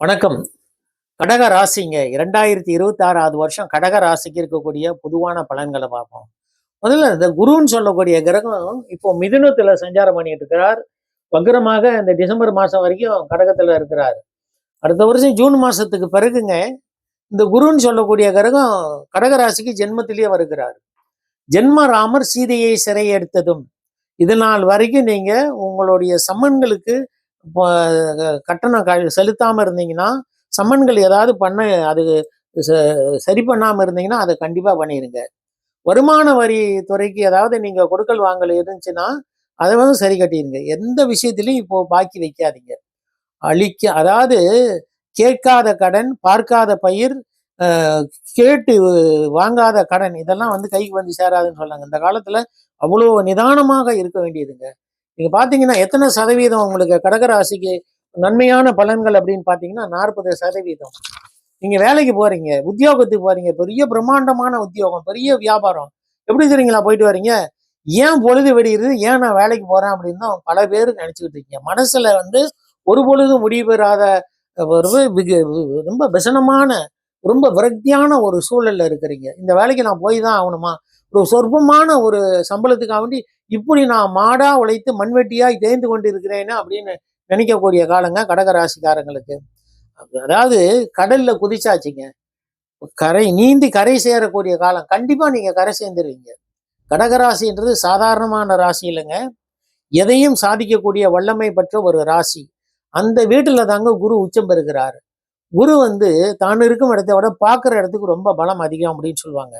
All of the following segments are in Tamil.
வணக்கம். கடக ராசிங்க. இரண்டாயிரத்தி இருபத்தி ஆறாவது வருஷம் கடக ராசிக்கு இருக்கக்கூடிய பொதுவான பலன்களை பார்ப்போம். முதல்ல இந்த குருன்னு சொல்லக்கூடிய கிரகம் இப்போ மிதுனத்துல சஞ்சாரம் பண்ணிட்டு இருக்கிறார். வக்ரமாக இந்த டிசம்பர் மாசம் வரைக்கும் கடகத்துல இருக்கிறார். அடுத்த வருஷம் ஜூன் மாசத்துக்கு பிறகுங்க இந்த குருன்னு சொல்லக்கூடிய கிரகம் கடக ராசிக்கு ஜென்மத்திலேயே வருகிறார். ஜென்ம ராமர் சீதையை சிறை எடுத்ததும் இது நாள் வரைக்கும் நீங்க உங்களுடைய சம்மன்களுக்கு கட்டணம் க செலுத்தாம இருந்தீங்கன்னா சம்மன்கள் ஏதாவது பண்ண அது ச- சரி பண்ணாமல் இருந்தீங்கன்னா அதை கண்டிப்பாக பண்ணிடுங்க வருமான வரி துறைக்கு ஏதாவது நீங்க கொடுக்கல் வாங்கல் இருந்துச்சுன்னா அதை வந்து சரி கட்டிடுங்க எந்த விஷயத்திலையும் இப்போ பாக்கி வைக்காதீங்க. அழிக்க அதாவது கேட்காத கடன் பார்க்காத பயிர் கேட்டு வாங்காத கடன் இதெல்லாம் வந்து கைக்கு வந்து சேராதுன்னு சொன்னாங்க. இந்த காலத்துல அவ்வளோ நிதானமாக இருக்க வேண்டியதுங்க. நீங்க பாத்தீங்கன்னா எத்தனை சதவீதம் உங்களுக்கு கடகராசிக்கு நன்மையான பலன்கள் அப்படின்னு பாத்தீங்கன்னா நாற்பது சதவீதம். நீங்க வேலைக்கு போறீங்க உத்தியோகத்துக்கு போறீங்க பெரிய பிரம்மாண்டமான உத்தியோகம் பெரிய வியாபாரம். எப்படி தெரியுங்களா போயிட்டு வர்றீங்க ஏன் பொழுது வெடிகிறது ஏன் நான் வேலைக்கு போறேன் அப்படின்னு தான் பல பேர் நினைச்சுக்கிட்டு இருக்கீங்க. மனசுல வந்து ஒரு பொழுதும் முடிவு பெறாத ஒரு ரொம்ப விசனமான ரொம்ப விரக்தியான ஒரு சூழல்ல இருக்கிறீங்க. இந்த வேலைக்கு நான் போய் தான் ஆகணுமா? ஒரு சொற்பமான ஒரு சம்பளத்துக்காக வேண்டி இப்படி நான் மாடா உழைத்து மண்வெட்டியாய் தேய்ந்து கொண்டு இருக்கிறேன்னு அப்படின்னு நினைக்கக்கூடிய காலங்க கடக ராசிக்காரங்களுக்கு அதாவது கடல்ல குதிச்சாச்சுங்க. கரை நீந்தி கரை சேரக்கூடிய காலம். கண்டிப்பா நீங்க கரை சேர்ந்துருவீங்க. கடகராசின்றது சாதாரணமான ராசி இல்லைங்க. எதையும் சாதிக்கக்கூடிய வல்லமை பெற்ற ஒரு ராசி. அந்த வீட்டுல தாங்க குரு உச்சம் பெறுகிறாரு. குரு வந்து தான் இருக்கும் இடத்தை விட பார்க்குற இடத்துக்கு ரொம்ப பலம் அதிகம் அப்படின்னு சொல்லுவாங்க.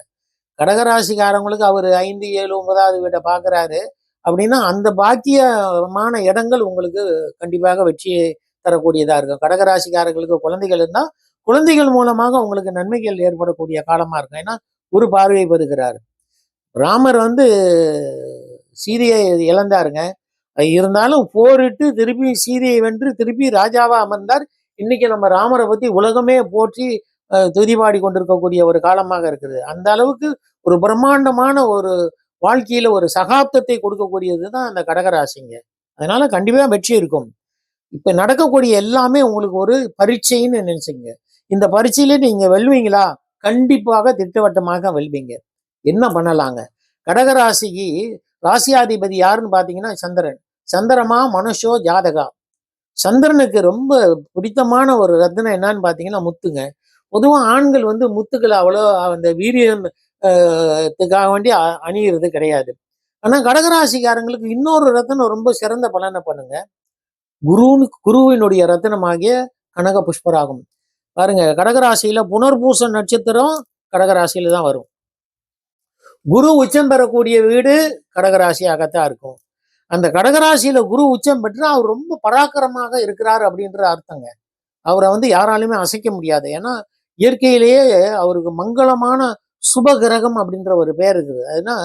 கடகராசிக்காரங்களுக்கு அவர் ஐந்து ஏழு ஒன்பதாவது வீட்டை பார்க்குறாரு அப்படின்னா அந்த பாக்கியமான இடங்கள் உங்களுக்கு கண்டிப்பாக வெற்றியை தரக்கூடியதா இருக்கும். கடகராசிக்காரர்களுக்கு குழந்தைகள் இருந்தால் குழந்தைகள் மூலமாக உங்களுக்கு நன்மைகள் ஏற்படக்கூடிய காலமா இருக்கும். ஏன்னா குரு பார்வை பெறுகிறார். ராமர் வந்து சீதையை இழந்தாருங்க. இருந்தாலும் போரிட்டு திருப்பி சீதையை வென்று திருப்பி ராஜாவா அமர்ந்தார். இன்னைக்கு நம்ம ராமரை பத்தி உலகமே போற்றி அஹ், துதிபாடி கொண்டிருக்கக்கூடிய ஒரு காலமாக இருக்குது. அந்த அளவுக்கு ஒரு பிரம்மாண்டமான ஒரு வாழ்க்கையில ஒரு சகாப்தத்தை கொடுக்கக்கூடியது தான் அந்த கடகராசிங்க. அதனால கண்டிப்பா வெற்றி இருக்கும். இப்ப நடக்கக்கூடிய எல்லாமே உங்களுக்கு ஒரு பரீட்சைன்னு நினைச்சுங்க. இந்த பரீட்சையில நீங்க வெல்வீங்களா? கண்டிப்பாக திட்டவட்டமாக வெல்வீங்க. என்ன பண்ணலாங்க? கடகராசிக்கு ராசியாதிபதி யாருன்னு பாத்தீங்கன்னா சந்திரன். சந்திரமா மனுஷோ ஜாதகா. சந்திரனுக்கு ரொம்ப பிடித்தமான ஒரு ரத்தினம் என்னன்னு பார்த்தீங்கன்னா முத்துங்க. பொதுவா ஆண்கள் வந்து முத்துக்களை அவ்வளோ அந்த வீரியம் ஆஹ், வேண்டி அ- அணியிறது கிடையாது. ஆனா கடகராசிக்காரங்களுக்கு இன்னொரு ரத்தனம் ரொம்ப சிறந்த பலனை பண்ணுங்க. குருன்னு குருவினுடைய ரத்தனமாகிய கனக புஷ்பராகும். பாருங்க கடகராசியில புனர்பூச நட்சத்திரம் கடகராசியில தான் வரும். குரு உச்சம் பெறக்கூடிய வீடு கடகராசியாகத்தான் இருக்கும். அந்த கடகராசியில குரு உச்சம் பெற்று அவர் ரொம்ப பராக்கிரமாக இருக்கிறார் அப்படின்ற அர்த்தங்க. அவரை வந்து யாராலுமே அசைக்க முடியாது. ஏன்னா இயற்கையிலேயே அவருக்கு மங்களமான சுப கிரகம் அப்படின்ற ஒரு பேர் இருக்குது. அதுனா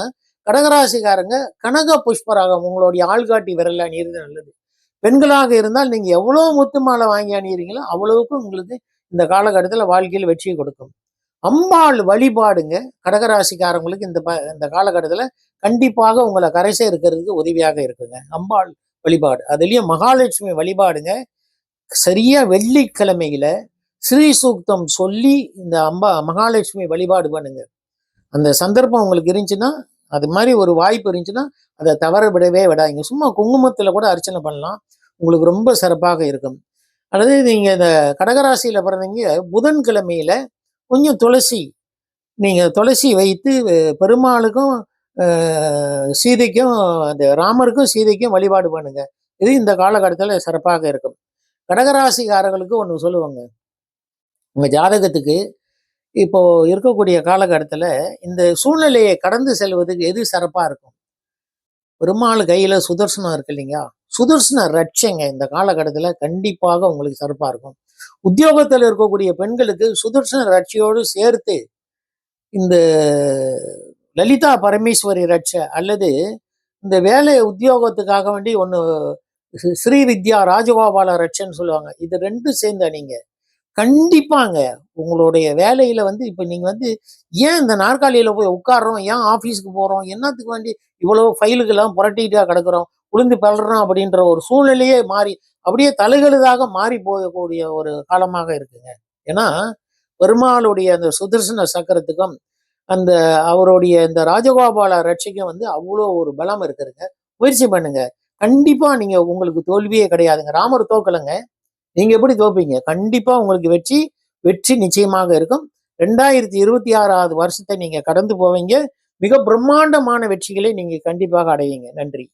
கடகராசிக்காரங்க கனக புஷ்பராகம் உங்களுடைய ஆள்காட்டி விரல அணியிறது நல்லது. பெண்களாக இருந்தால் நீங்க எவ்வளவு முத்து மாலை வாங்கி அணியிறீங்களோ அவ்வளவுக்கு உங்களுக்கு இந்த காலகட்டத்தில் வாழ்க்கையில் வெற்றியை கொடுக்கும். அம்பாள் வழிபாடுங்க. கடகராசிக்காரங்களுக்கு இந்த ப இந்த காலகட்டத்தில் கண்டிப்பாக உங்களை கரைசே இருக்கிறதுக்கு உதவியாக இருக்குங்க. அம்பாள் வழிபாடு. அதுலேயும் மகாலட்சுமி வழிபாடுங்க. சரியாக வெள்ளிக்கிழமையில் ஸ்ரீ சூக்தம் சொல்லி இந்த அம்பா மகாலட்சுமி வழிபாடு பண்ணுங்க. அந்த சந்தர்ப்பம் உங்களுக்கு இருந்துச்சுன்னா அது மாதிரி ஒரு வாய்ப்பு இருந்துச்சுன்னா அதை தவற விடவே விடாதீங்க. சும்மா குங்குமத்தில் கூட அர்ச்சனை பண்ணலாம். உங்களுக்கு ரொம்ப சிறப்பாக இருக்கும். அல்லது நீங்கள் இந்த கடகராசியில் பிறந்தீங்க புதன்கிழமையில் கொஞ்சம் துளசி. நீங்க துளசி வைத்து பெருமாளுக்கும் சீதைக்கும் அந்த ராமருக்கும் சீதைக்கும் வழிபாடு பண்ணுங்க. இது இந்த காலகட்டத்தில் சிறப்பாக இருக்கும். கடகராசிக்காரர்களுக்கு ஒன்று சொல்லுவாங்க. உங்கள் ஜாதகத்துக்கு இப்போ இருக்கக்கூடிய காலகட்டத்தில் இந்த சூழ்நிலையை கடந்து செல்வதுக்கு எது சிறப்பா இருக்கும்? பெருமாள் கையில சுதர்சனம் இருக்கு இல்லைங்களா? சுதர்சன ரட்சைங்க இந்த காலகட்டத்தில் கண்டிப்பாக உங்களுக்கு சிறப்பா இருக்கும். உத்தியோகத்தில் இருக்கக்கூடிய பெண்களுக்கு சுதர்சன ரட்சியோடு சேர்த்து இந்த லலிதா பரமேஸ்வரி ரட்ச அல்லது இந்த வேலை உத்தியோகத்துக்காக வேண்டி ஒன்று ஸ்ரீ வித்யா ராஜகோபால ரட்சன்னு சொல்லுவாங்க. இது ரெண்டும் சேர்ந்தா நீங்க கண்டிப்பாங்க உங்களுடைய வேலையில வந்து இப்போ நீங்க வந்து ஏன் இந்த நாற்காலியில போய் உட்கார்றோம்? ஏன் ஆபீஸ்க்கு போறோம்? என்னத்துக்கு வேண்டி இவ்வளவு ஃபைலுக்கெல்லாம் புரட்டிக்கிட்டா கிடக்குறோம்? உளுந்து பலறோம் அப்படின்ற ஒரு சூழ்நிலையே மாறி அப்படியே தலைகழுதாக மாறி போகக்கூடிய ஒரு காலமாக இருக்குங்க. ஏன்னா பெருமாளுடைய அந்த சுதர்சன சக்கரத்துக்கும் அந்த அவருடைய இந்த ராஜகோபால ரட்சிக்கும் வந்து அவ்வளோ ஒரு பலம் இருக்குதுங்க. முயற்சி பண்ணுங்க. கண்டிப்பா நீங்க உங்களுக்கு தோல்வியே கிடையாதுங்க. ராமர் தோக்கலைங்க. நீங்க எப்படி தோப்பீங்க? கண்டிப்பா உங்களுக்கு வெற்றி வெற்றி நிச்சயமாக இருக்கும். ரெண்டாயிரத்தி இருபத்தி ஆறாவது வருஷத்தை நீங்க கடந்து போவீங்க. மிக பிரம்மாண்டமான வெற்றிகளை நீங்க கண்டிப்பாக அடைவீங்க. நன்றி.